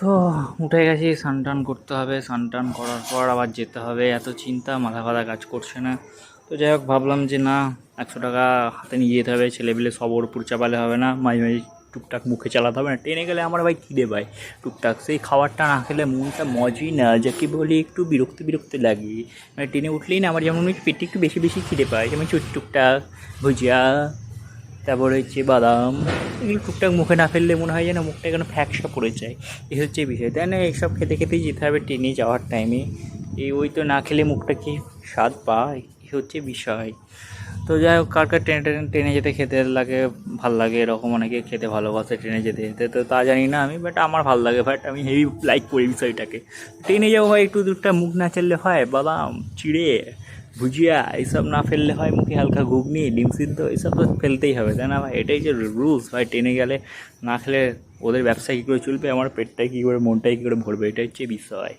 তো উঠে গেছি স্নান করতে হবে। স্নান করার পর আবার যেতে হবে। এত চিন্তা, মাথা ফাথা কাজ করছে না। তো যাই হোক, ভাবলাম যে না, একশো টাকা হাতে নিয়ে যেতে হবে। ছেলেপিলে সব ওর উপর চাপালে হবে না। মাঝে মাঝে টুকটাক মুখে চালাতে হবে না। ট্রেনে গেলে আমার ভাই খিদে পায় টুকটাক। সেই খাবারটা না খেলে মনটা মজই না, যাকে বলি একটু বিরক্তি বিরক্তি লাগে। মানে ট্রেনে উঠলেই না, আমার যেমন পেটে একটু বেশি বেশি খিদে পায়। যেমন টুকটাক ভুজিয়া তারপরে হচ্ছে বাদাম, এগুলো টুকটাক মুখে না ফেললে মনে হয় যেন মুখটা কেন ফ্যাকসা পড়ে যায়। এ হচ্ছে বিষয়। তাই না এইসব খেতে খেতেই যেতে হবে ট্রেনে যাওয়ার টাইমে এই ওই তো না খেলে মুখটা কি স্বাদ পায়? এ হচ্ছে বিষয়। তো যাই হোক, কার কার ট্রেনে ট্রেনে ট্রেনে যেতে খেতে লাগে ভালো লাগে, এরকম অনেকে খেতে ভালোবাসে ট্রেনে যেতে যেতে, তো তা জানি না আমি বাট আমার ভালো লাগে বাট আমি হেভি লাইক করি বিষয়টাকে। ট্রেনে যাওয়া হয় একটু দুটা মুখ না চাললে হয়, বাদাম, চিড়ে, ভুজিয়া এইসব না ফেললে হয়, মুখে হালকা ঘুগনি, ডিম সিদ্ধ এইসব তো ফেলতেই হবে, তাই না ভাই? এটাই যে রুলস ভাই, ট্রেনে গেলে না খেলে ওদের ব্যবসা কী করে চলবে, আমার পেটটাই কী করে মনটাই কী করে ভরবে, এটাই হচ্ছে বিষয়।